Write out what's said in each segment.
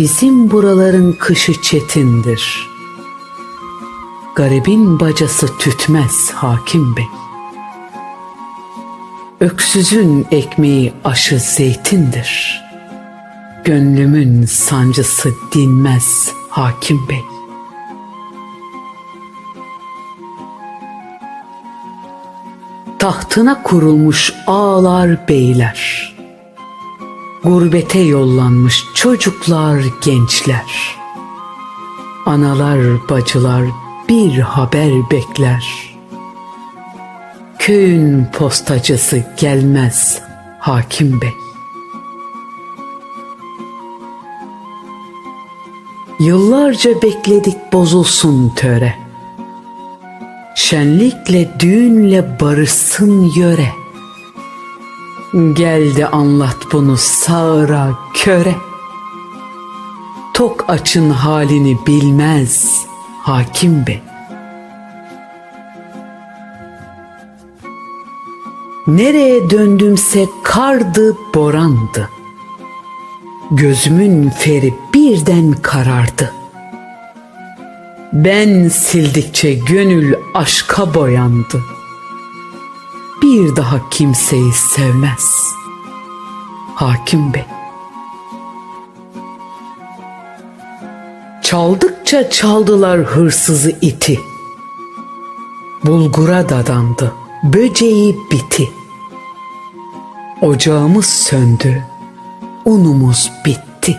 Bizim buraların kışı çetindir. Garibin bacası tütmez hakim bey. Öksüzün ekmeği aşı zeytindir. Gönlümün sancısı dinmez hakim bey. Tahtına kurulmuş ağlar beyler. Gurbete yollanmış çocuklar gençler. Analar bacılar bir haber bekler. Köyün postacısı gelmez hakim bey. Yıllarca bekledik bozulsun töre. Şenlikle düğünle barışsın yöre. Gel de anlat bunu sağıra köre. Tok açın halini bilmez hakim bey. Nereye döndümse kardı borandı. Gözümün feri birden karardı. Ben sildikçe gönül aşka boyandı. Bir daha kimseyi sevmez. Hakim Bey. Çaldıkça çaldılar hırsızı iti. Bulgura dadandı, böceği biti. Ocağımız söndü, unumuz bitti.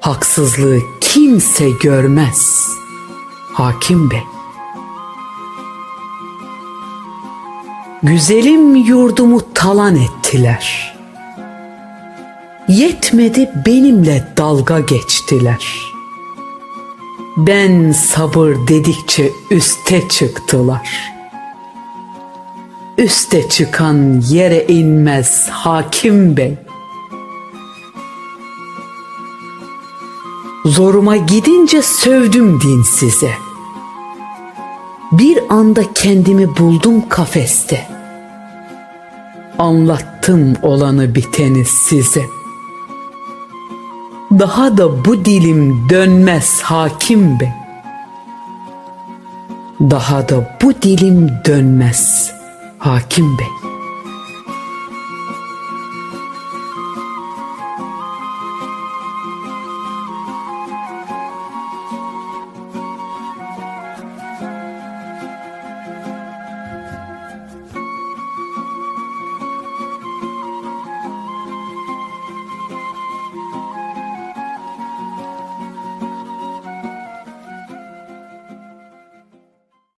Haksızlığı kimse görmez. Hakim Bey. Güzelim yurdumu talan ettiler. Yetmedi benimle dalga geçtiler. Ben sabır dedikçe üste çıktılar. Üste çıkan yere inmez hakim bey. Zoruma gidince sövdüm din size. Bir anda kendimi buldum kafeste. Anlattım olanı biteni size. Daha da bu dilim dönmez hakim bey. Daha da bu dilim dönmez hakim bey.